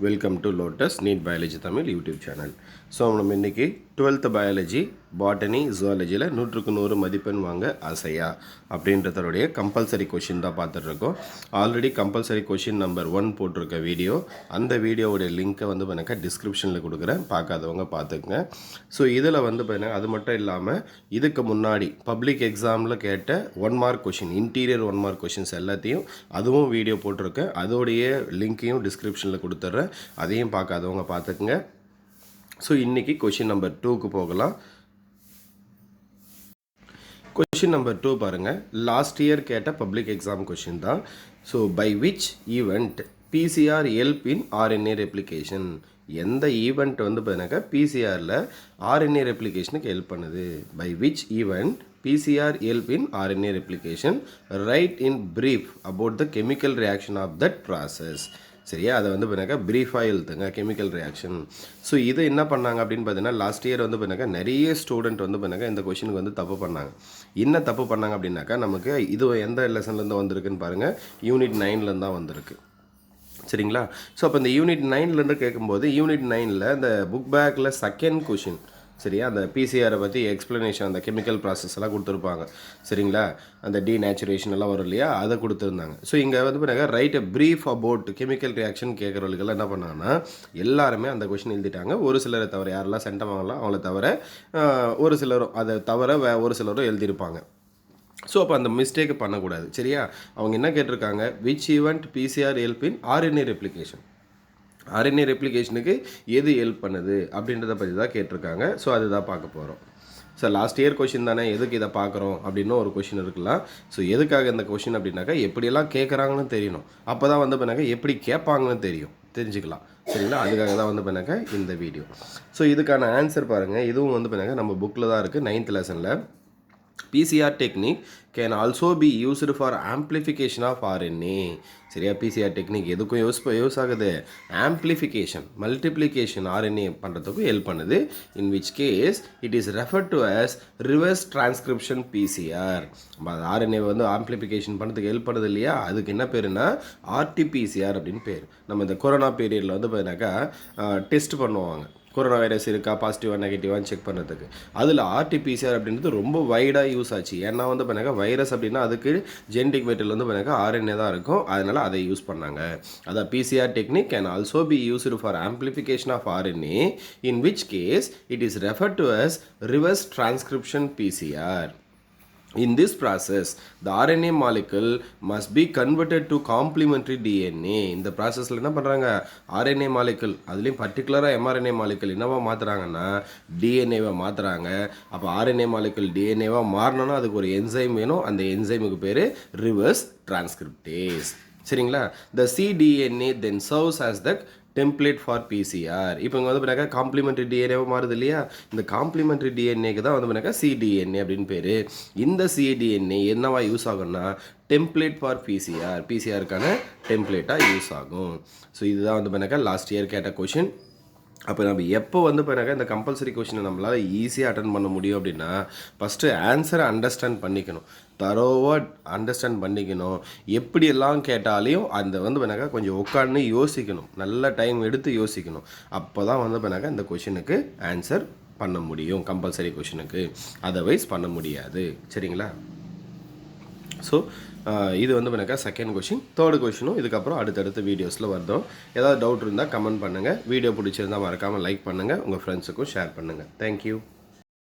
Welcome to Lotus NEET biology Tamil YouTube channel so நம்ம இன்றைக்கி twelfth biology botany ஜுவாலஜியில் நூற்றுக்கு நூறு மதிப்பெண் வாங்க ஆசையா? அப்படின்றதனுடைய கம்பல்சரி கொஷின் தான் பார்த்துட்ருக்கோம். Already compulsory question number one போட்டிருக்க வீடியோ அந்த வீடியோவுடைய லிங்க்கை வந்து எனக்கு டிஸ்கிரிப்ஷனில் கொடுக்குறேன். பார்க்காதவங்க பார்த்துக்குங்க. ஸோ இதில் வந்து பார்த்தீங்கன்னா அது மட்டும் இல்லாமல் இதுக்கு முன்னாடி பப்ளிக் எக்ஸாமில் கேட்ட one mark question interior one mark questions எல்லாத்தையும் அதுவும் வீடியோ போட்டிருக்கேன். அதோடைய லிங்க்கையும் டிஸ்கிரிப்ஷனில் கொடுத்துட்றேன். அதையும் பார்க்காதவங்க பார்த்துக்குங்க. ஸோ இன்றைக்கி கொஷின் நம்பர் டூக்கு போகலாம். கொஷின் நம்பர் டூ பாருங்கள் லாஸ்ட் இயர் கேட்ட பப்ளிக் எக்ஸாம் கொஷின் தான். So by which event PCR help in RNA replication எந்த ஈவெண்ட் வந்து பார்த்தீங்கன்னாக்கா பிசிஆரில் ஆர்என்ஏ ரெப்ளிகேஷனுக்கு ஹெல்ப் பண்ணுது. By which event PCR help in RNA replication right in brief about the chemical reaction of that process சரியா? அதை வந்து பார்த்தீங்கன்னா ப்ரீஃபாக எழுத்துங்க கெமிக்கல் ரியாக்ஷன் ஸோ இதை என்ன பண்ணாங்க அப்படின்னு பார்த்தீங்கன்னா லாஸ்ட் இயர் வந்து பார்த்தீங்கன்னா நிறைய ஸ்டூடெண்ட் வந்து பார்த்தீங்கன்னா இந்த கொஷினுக்கு வந்து தப்பு பண்ணாங்க. என்ன தப்பு பண்ணாங்க அப்படின்னாக்கா நமக்கு இது எந்த லெசன்லேருந்து வந்திருக்குன்னு பாருங்கள் யூனிட் நைன்லேருந்து தான் வந்திருக்கு. சரிங்களா? ஸோ அப்போ இந்த யூனிட் நைன்லேருந்து கேட்கும்போது யூனிட் நைனில் இந்த புக் பேக்கில் செகண்ட் கொஷின் சரியா அந்த பிசிஆரை பற்றி எக்ஸ்ப்ளனேஷன் அந்த கெமிக்கல் ப்ராசஸ் எல்லாம் கொடுத்துருப்பாங்க. சரிங்களா? அந்த டீநேச்சுரேஷன் எல்லாம் வரும் இல்லையா? அதை கொடுத்துருந்தாங்க. ஸோ இங்கே வந்து பாருங்க write brief about chemical reaction கேட்குறவர்கள் என்ன பண்ணாங்கன்னா எல்லாருமே அந்த கொஷின் எழுதிட்டாங்க. ஒரு சிலரை தவிர யாரெல்லாம் சென்டம் வாங்கலாம் அவங்கள தவிர ஒரு சிலரும் அதை தவிர வே ஒரு சிலரும் எழுதியிருப்பாங்க. ஸோ அப்போ அந்த மிஸ்டேக் பண்ணக்கூடாது. சரியா? அவங்க என்ன கேட்டிருக்காங்க? Which event PCR help in RNA replication RNA ரெப்ளிகேஷனுக்கு எது ஹெல்ப் பண்ணுது அப்படின்றத பற்றி தான் கேட்டிருக்காங்க. ஸோ அதுதான் பார்க்க போகிறோம் சார் லாஸ்ட் இயர் கொஷின் தானே? எதுக்கு இதை பார்க்குறோம்? அப்படின்னு ஒரு கொஷின் இருக்கலாம். ஸோ எதுக்காக இந்த கொஷின் அப்படின்னாக்கா எப்படியெல்லாம் கேட்குறாங்கன்னு தெரியணும். அப்போ தான் வந்து பண்ணாக்கா எப்படி கேட்பாங்கன்னு தெரியும். தெரிஞ்சுக்கலாம். சரிங்களா? அதுக்காக தான் வந்து பண்ணாக்கா இந்த வீடியோ ஸோ இதுக்கான ஆன்சர் பாருங்கள் இதுவும் வந்து பண்ணாக்கா நம்ம புக்கில் தான் இருக்குது நைன்த் லெசனில் PCR technique can also be be for amplification of of RNA சரியா? பிசிஆர் டெக்னிக் எதுக்கும் யூஸ் யூஸ் ஆகுது. ஆம்ப்ளிஃபிகேஷன் மல்டிப்ளிகேஷன் ஆர்என்ஏ பண்ணுறதுக்கும் ஹெல்ப் பண்ணுது. In which case it is refer to as reverse transcription PCR RNA வந்து amplification பண்ணுறதுக்கு help பண்ணுது இல்லையா? அதுக்கு என்ன பேருனா ஆர்டிபிசிஆர் அப்படின்னு பேர். நம்ம இந்த கொரோனா பீரியடில் வந்து பார்த்தீங்கன்னாக்கா டெஸ்ட் பண்ணுவாங்க. கொரோனா வைரஸ் இருக்கா பாசிட்டிவாக நெகட்டிவான்னு செக் பண்ணுறதுக்கு அதில் ஆர்டிபிசிஆர் அப்படின்றது ரொம்ப வைடாக யூஸ் ஆச்சு. ஏன்னா வந்து பண்ணாக்கா வைரஸ் அப்படின்னா அதுக்கு ஜென்டிக் மெட்டீரியல் வந்து பண்ணாக்கா ஆர்என்ஏ தான் இருக்கும். அதனால் அதை யூஸ் பண்ணாங்க. அதான் PCR technique can also be used for amplification of RNA in which case it is refer to as reverse transcription PCR In this process, the RNA molecule must be converted to complementary DNA. இந்த ப்ராசஸில் என்ன பண்ணுறாங்க RNA molecule அதுலேயும் பர்டிகுலராக mRNA molecule என்னவா மாற்றுறாங்கன்னா டிஎன்ஏவை மாற்றுறாங்க அப்போ RNA molecule டிஎன்ஏவாக மாறணும்னா அதுக்கு ஒரு என்சைம் வேணும். அந்த என்சைமுக்கு பேர் ரிவர்ஸ் டிரான்ஸ்கிரிப்டேஸ் சரிங்களா? The cDNA then serves as the template for PCR இப்போ இங்கே வந்து பண்ணாக்கா காம்ப்ளிமெண்ட்ரி டிஎன்ஏவாக மாறுது இல்லையா? இந்த காம்ப்ளிமெண்ட்ரி டிஎன்ஏக்கு தான் வந்து பண்ணாக்கா சிடிஎன்ஏ அப்படின்னு பேர். இந்த சிடிஎன்ஏ என்னவா யூஸ் ஆகும்னா டெம்ப்ளேட் ஃபார் பிசிஆர் பிசிஆருக்கான டெம்ப்ளேட்டாக யூஸ் ஆகும். ஸோ இதுதான் வந்து பண்ணாக்கா லாஸ்ட் இயர் கேட்ட கொஷின் அப்போ நம்ம எப்போ வந்து பண்ணாக்கா இந்த கம்பல்சரி கொஷினை நம்மளால் ஈஸியாக அட்டன் பண்ண முடியும் அப்படின்னா ஃபஸ்ட்டு ஆன்சரை அண்டர்ஸ்டாண்ட் பண்ணிக்கணும். தரோவாக அண்டர்ஸ்டாண்ட் பண்ணிக்கணும். எப்படியெல்லாம் கேட்டாலையும் அந்த வந்து பண்ணாக்கா கொஞ்சம் உட்காந்து யோசிக்கணும். நல்ல டைம் எடுத்து யோசிக்கணும். அப்போ தான் வந்து பண்ணாக்கா இந்த கொஷினுக்கு ஆன்சர் பண்ண முடியும். கம்பல்சரி கொஷினுக்கு அதர்வைஸ் பண்ண முடியாது. சரிங்களா? ஸோ இது வந்து எனக்கு செகண்ட் கொஷின் தேர்ட் கொஷினும் இதுக்கப்புறம் அடுத்தடுத்த வீடியோஸில் வருதோம். ஏதாவது டவுட் இருந்தால் கமெண்ட் பண்ணுங்கள் வீடியோ பிடிச்சிருந்தால் மறக்காமல் லைக் பண்ணுங்கள் உங்கள் ஃப்ரெண்ட்ஸுக்கும் ஷேர் பண்ணுங்கள் தேங்க்யூ